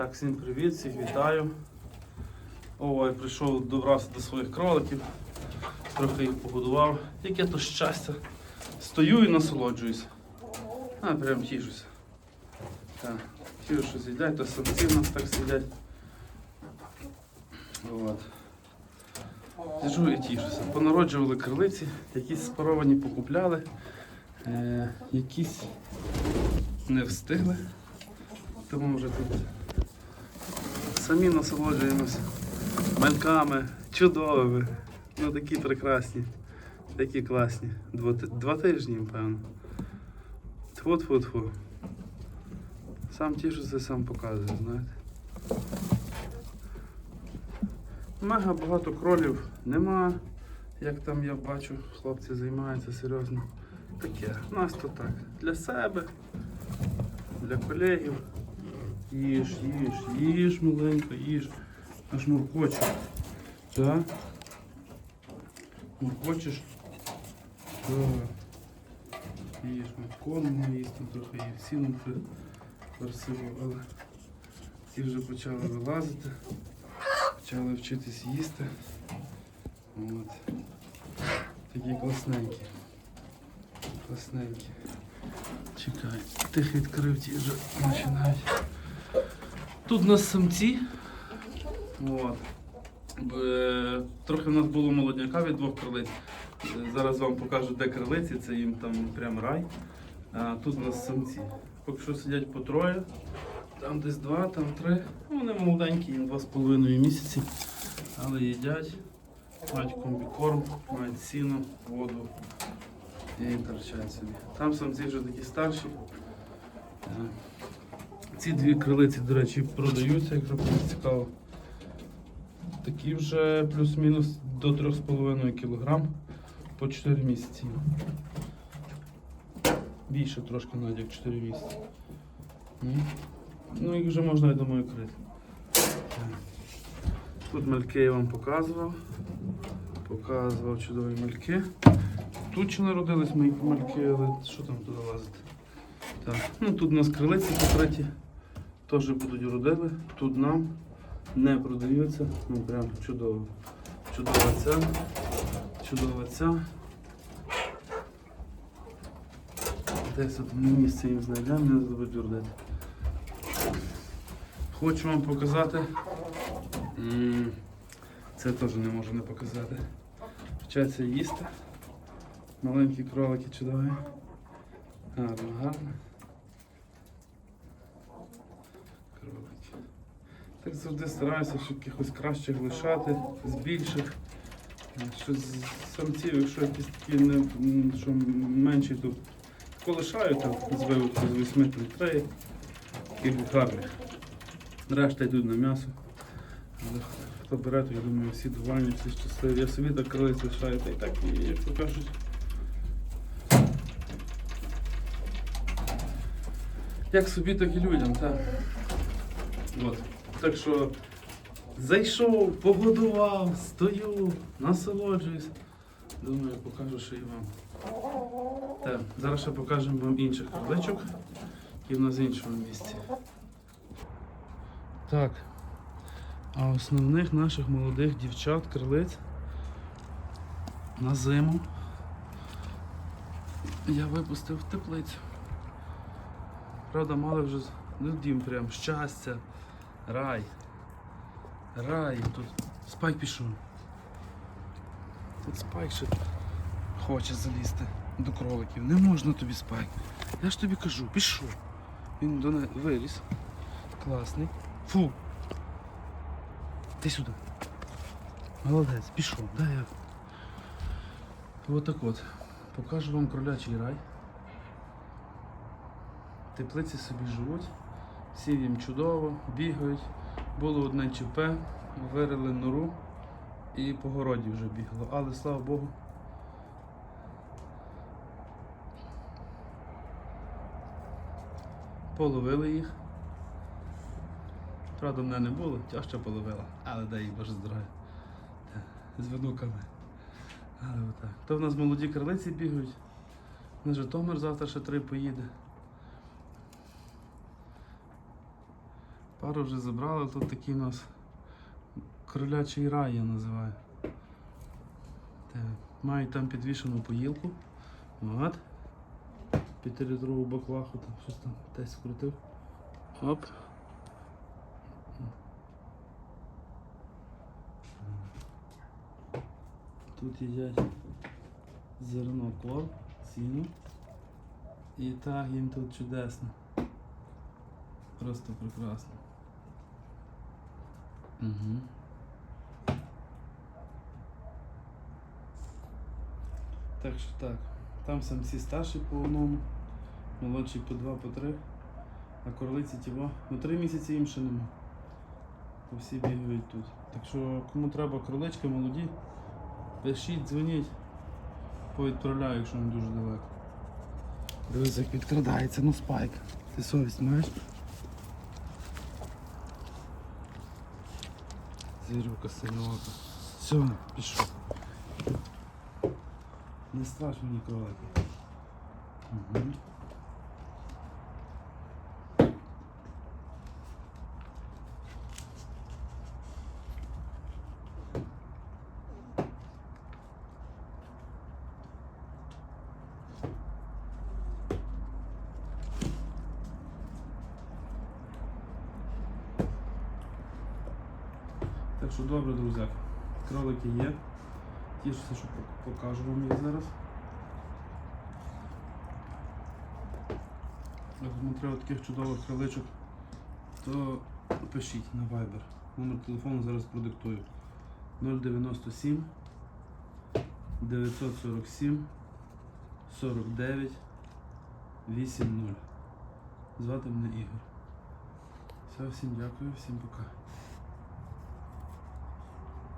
Так, всім привіт, всіх вітаю. Ой, прийшов добрався до своїх кроликів, трохи їх погодував. Яке то щастя. Стою і насолоджуюсь. А, прям тішуся. Так, ті, що з'їдять, то самці в нас так сидять. От. Сиджу і тішуся. Понароджували крилиці, якісь спаровані покупляли, е, якісь не встигли. Тому вже тут самі насолоджуємося мальками, чудовими. Ну такі прекрасні, такі класні. Два, два тижні, певно. Тьфу-тьфу-тьфу. Сам тішуся, сам показую, знаєте. Мега багато кролів нема. Як там я бачу, хлопці займаються серйозно. Таке. У нас то так. Для себе, для колегів. Їж, їж, їж, маленько, їж. Аж муркоче. Так? Муркочеш? Так. Їж, молоко не їсти трохи є. Сіном красиво, але ці вже почали вилазити. Почали вчитись їсти. От. Такі класненькі. Класненькі. Чекай, тих відкрив ті вже починають. Тут у нас самці. От. Трохи в нас було молодняка від двох крилиць. Зараз вам покажу, де крилиці, це їм там прям рай. А тут у нас самці. Поки що сидять по троє. Там десь два, там три. Ну, вони молоденькі, їм два з половиною місяці. Але їдять, мають комбікорм, мають сіно, воду і торчать собі. Там самці вже такі старші. Ці дві крилиці, до речі, продаються, якщо комусь цікаво. Такі вже плюс-мінус до 3,5 кг по 4 місяці. Більше трошки навіть як 4 місяці. Ну, Ну, їх вже можна, я думаю, крити. Тут мальки я вам показував. Показував чудові мальки. Тут ще народились мої мальки, але що там туди лазити? Так. Ну, тут у нас крилиці покриті. Теж будуть родили. Тут нам не продаються. Ну прям чудово. Чудова ця. Чудова ця. Десь от місце їм знайдемо, не будуть родити. Хочу вам показати. Це теж не можу не показати. Вчаться їсти. Маленькі кролики чудові. Гарно, гарно. Кролики. Так завжди стараюся, щоб якихось кращих лишати, з більших. Що з самців, якщо якісь такі не, що менші, то тако лишаю там з виводку з 8 там 3, таких гарних. Решта йдуть на м'ясо. Але хто бере, то я думаю, всі довольні, всі щасливі. Я собі так крилиць лишаю, та і так, і, як то кажуть. Як собі, так і людям, так. От. Так що зайшов, погодував, стою, насолоджуюсь. Думаю, покажу ще й вам. Так, зараз ще покажемо вам інших кроличок, які в нас в іншому місці. Так. А основних наших молодих дівчат, крилиць на зиму я випустив в теплицю. Правда, мали вже ну, дім прям щастя, рай. Рай тут. Спайк пішов. Тут спайк ще хоче залізти до кроликів. Не можна тобі спайк. Я ж тобі кажу, пішов. Він до не виліз. Класний. Фу. Ти сюди. Молодець, пішов. Дай я. От так от. Покажу вам кролячий рай. Теплиці собі живуть, всі їм чудово, бігають. Було одне ЧП, вирили нору і по городі вже бігало. Але слава Богу. Половили їх. Правда, мене не було, тяжче половила, але дай їй Боже здоров'я. З внуками. Але отак. То в нас молоді крилиці бігають. На Житомир завтра ще три поїде. Пару вже забрали, тут такий у нас кролячий рай я називаю. Так, Мають там підвішену поїлку. От. П'ятилітрову баклаху, там щось там десь скрутив. Оп. Тут їдять зерно кор, сіно. І так їм тут чудесно. Просто прекрасно. Угу. Так що так. Там самці старші по одному, молодші по два, по три, а корлиці тіво. Ну три місяці їм ще нема. То всі бігають тут. Так що кому треба кролички молоді, пишіть, дзвоніть, повідправляю, якщо не дуже далеко. Дивись, як підкрадається, ну спайк. Ти совість маєш? Зірюка синоока. Все, пішов. Не страшно мені кролики. Угу. Так що добре, друзі. Кролики є. Тішуся, що покажу вам їх зараз. Як таких чудових кроличок, то пишіть на Viber. Номер телефону зараз продиктую. 097 947 49 80. Звати мене Ігор. Все, всім дякую, всім пока.